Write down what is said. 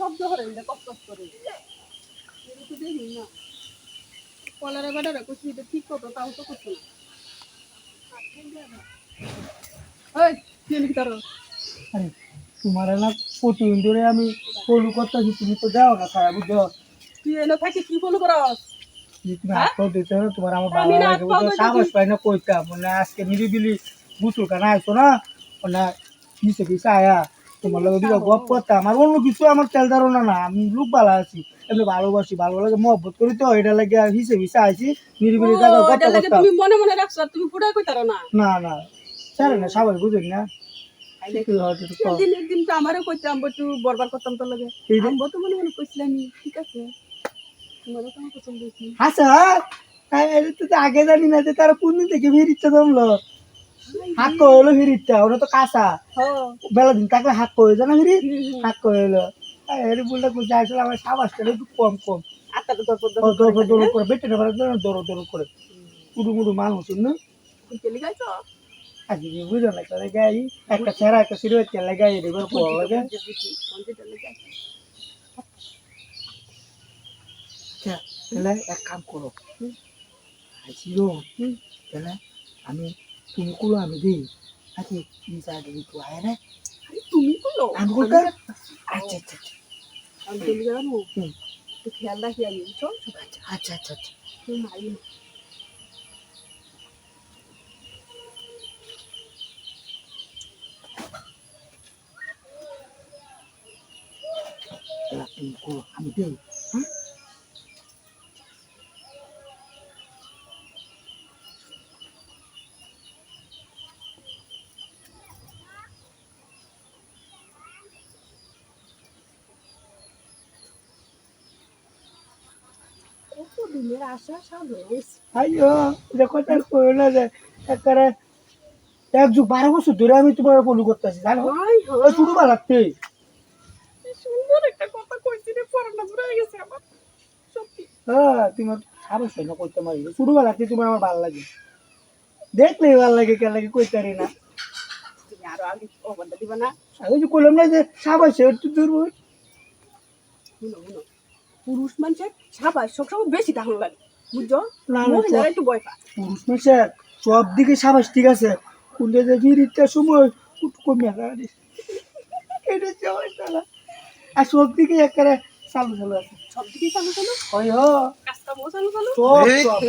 শব্দ করে করে। তো দেখি না। কলারে বেটারে করছি এটা ঠিক করতো তাও তো করতো না। তোমার না প্রতিদিন ধরে আমি ফলো করতেছি তুমি তো যাও না খারাপ বুঝছ? তুই এনে থাকি কি ফলো করস? কি তুমি? হাত পাও দিতে তোমার আমার ভালো আমি লাগে সাহস পাই না কইতাম মানে আজকে নিরিবিলি গুসুল কানা আইসো না? মানে নিচে পিছে আয়া তোমার লগে গপ করতাম অন্য কিছু আমার তেল ধারণা না। আমি লোক ভালো আছি এমনি ভালোবাসি ভালো লাগে মহব্বত করি তো। এটা লাগে হিসে পিছে আইছি নিরিবিলি জায়গা গপ করতাম তুমি মনে মনে রাখছো তুমি ফুটাই কইতারো না। না না। স্যার না সবাই বুঝেন না। তো। একদিন একদিন তো আমারও কইতাম একটু বরবার করতাম তোর লাগে। এই তো মনে মনে কইছিলাম ঠিক আছে। আচ্ছা হ্যাঁ? তো আগে জানি না যে তারা কোন দিন থেকে ফিরিচ্ছে জমলো। হাত কইলো ফিরিচ্ছে ওরা তো কাঁচা। হ্যাঁ বেলা দিন থাকলে হাত কয়ে জানা ফিরি। হাত কইলো এর বলটা কোথায় আসলে আমার সাবাসটা একটু কম কম। দৌড় করে, বেটে না দৌড় দৌড় করে। উড়ু মুড়ু মানুষ না? আজকে বুঝো না করে গাই একটা ছেড়া, একটা সিরিয়াস চলে গাই এবার পড়া লাগে আচ্ছা। তাহলে এক কাম করো। আসিও তাহলে আমি তুমি কুলো আমি দিই। আচ্ছা ইনসাইড একটু আয় না তুমি বলো আমি বলতে আচ্ছা আচ্ছা আচ্ছা। আমি চলে হুম। তো খেয়াল রাখি আমি বুঝছ? আচ্ছা আচ্ছা আচ্ছা তুমি মারি। তাহলে তুমি কুলো আমি দিই। দিনের আশা সামনে হয়েছে আইও এটা কথা না যে একবারে এক যুগ বারো বছর ধরে আমি তোমার ফলো করতেছি জানো? ওই শুরু কি সুন্দর একটা কথা কইছি রে পড়াটা জুড়ে গেছে আমার। সত্যি। হ্যাঁ তোমার সাহস না করতে পারি। শুরু লাগতে তোমার আমার ভালো লাগে। দেখলে ভালো লাগে কে লাগে কইতে পারি না। তুমি আরও আগে দিবা না। যে কইলাম না যে সাবাস একটু। শুনো শুনো। পুরুষ মানুষের সাবাস সবসময় বেশি দাম লাগে বুঝছ? না, না, মহিলারা একটু ভয় পায়। পুরুষ মানুষের সব দিকে সাবাস ঠিক আছে? কোনটা যে বিরিটার সময় কুট কমে যায় এটা সমস্যা না। আর সব দিকে একেবারে চালু চালু আছে। সব দিকে চালু চালু ওই হো কাজটা চালু চালু সব সব